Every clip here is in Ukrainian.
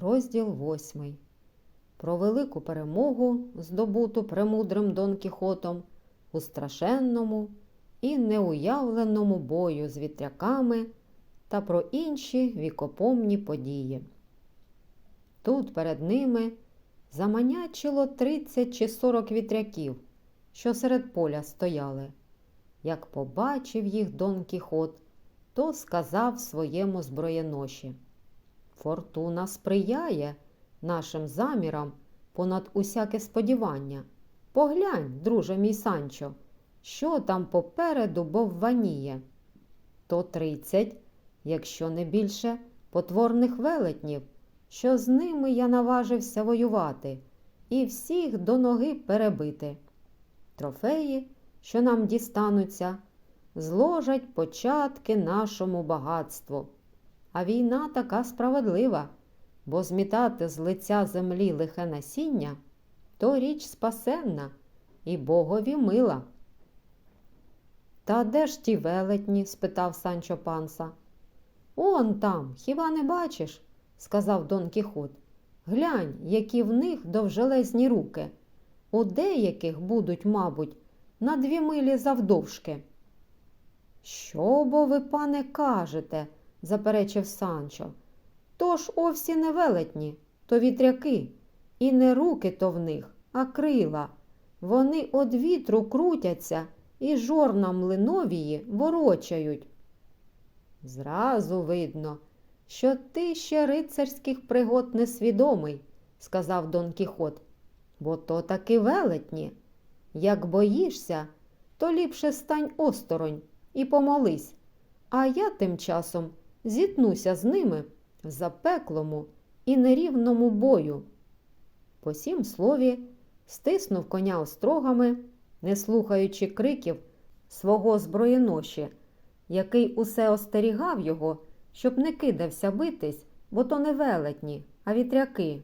Розділ восьмий. Про велику перемогу, здобуту премудрим Дон Кіхотом у страшенному і неуявленому бою з вітряками та про інші вікопомні події. Тут перед ними заманячило тридцять чи сорок вітряків, що серед поля стояли. Як побачив їх Дон Кіхот, то сказав своєму зброєноші. Фортуна сприяє нашим замірам понад усяке сподівання. Поглянь, друже мій Санчо, що там попереду бовваніє. То тридцять, якщо не більше, потворних велетнів, що з ними я наважився воювати і всіх до ноги перебити. Трофеї, що нам дістануться, зложать початки нашому багатству. А війна така справедлива, бо змітати з лиця землі лихе насіння то річ спасенна і богові мила. Та де ж ті велетні? спитав Санчо панса. Он там, хіба не бачиш? сказав Дон Кіхот. Глянь, які в них довжелезні руки. У деяких будуть, мабуть, на дві милі завдовжки. Що бо ви, пане, кажете? Заперечив Санчо. То ж овсі не велетні, то вітряки, і не руки то в них, а крила. Вони од вітру крутяться і жорна млиновії ворочають. Зразу видно, що ти ще рицарських пригод несвідомий, сказав Дон Кіхот, бо то таки велетні. Як боїшся, то ліпше стань осторонь і помолись, а я тим часом зіткнуся з ними в запеклому і нерівному бою. По сім слові стиснув коня острогами, не слухаючи криків свого зброєноші, який усе остерігав його, щоб не кидався битись, бо то не велетні, а вітряки.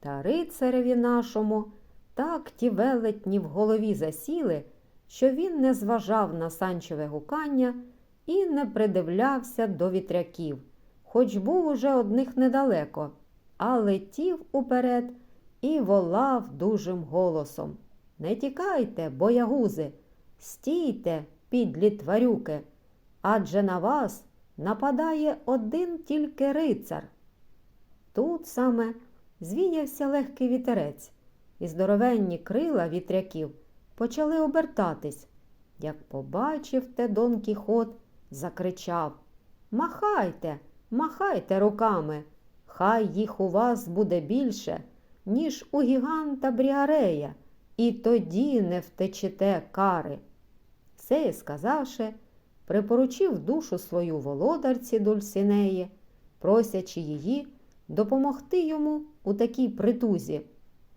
Та рицареві нашому так ті велетні в голові засіли, що він не зважав на санчове гукання і не придивлявся до вітряків, хоч був уже одних недалеко, а летів уперед і волав дужим голосом. Не тікайте, боягузи, стійте, підлі тварюки, адже на вас нападає один тільки рицар. Тут саме звіявся легкий вітерець, і здоровенні крила вітряків почали обертатись. Як побачив те Дон Кіхот, закричав Махайте, махайте руками, хай їх у вас буде більше, ніж у гіганта Бріарея, і тоді не втечете кари. Це, сказавши, припоручив душу свою володарці Дульсінеї, просячи її допомогти йому у такій притузі,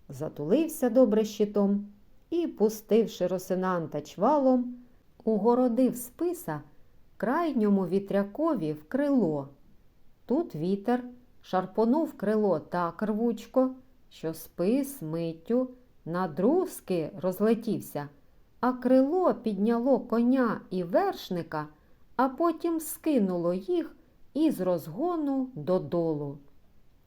затулився добре щитом і, пустивши Росинанта чвалом, угородив списа крайньому вітрякові в крило. Тут вітер шарпонув крило так рвучко, що спис миттю на друзки розлетівся, а крило підняло коня і вершника, а потім скинуло їх із розгону додолу.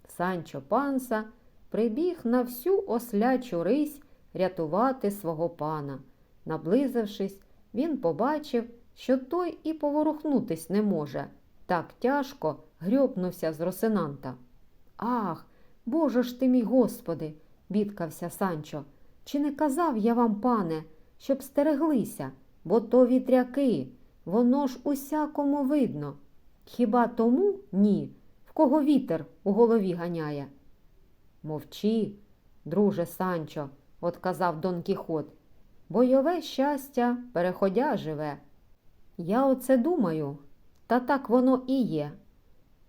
Санчо панса прибіг на всю ослячу рись рятувати свого пана. Наблизившись, він побачив, що той і поворухнутись не може. Так тяжко грьопнувся з Росинанта. Ах, Боже ж ти мій Господи, бідкався Санчо. Чи не казав я вам, пане, щоб стереглися, бо то вітряки, воно ж усякому видно. Хіба тому ні, в кого вітер у голові ганяє? Мовчи, друже Санчо, отказав Дон Кіхот, бойове щастя переходя живе. Я оце думаю, та так воно і є,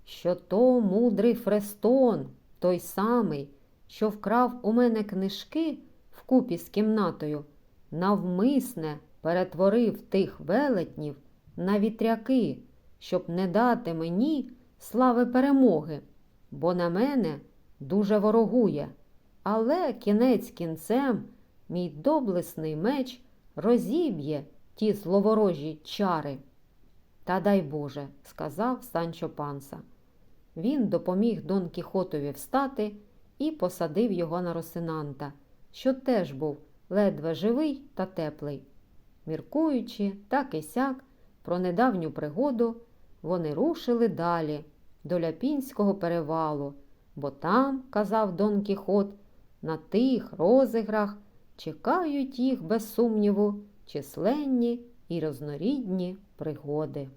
що то мудрий Фрестон, той самий, що вкрав у мене книжки вкупі з кімнатою, навмисне перетворив тих велетнів на вітряки, щоб не дати мені слави перемоги, бо на мене дуже ворогує. Але кінець кінцем мій доблесний меч розіб'є ті зловорожі чари. Та дай Боже, сказав Санчо панса. він допоміг Дон Кіхотові встати і посадив його на Росинанта, що теж був ледве живий та теплий. Міркуючи так і сяк про недавню пригоду, вони рушили далі до Ляпінського перевалу, бо там, казав Дон Кіхот, на тих розіграх чекають їх без сумніву численні і рознорідні пригоди.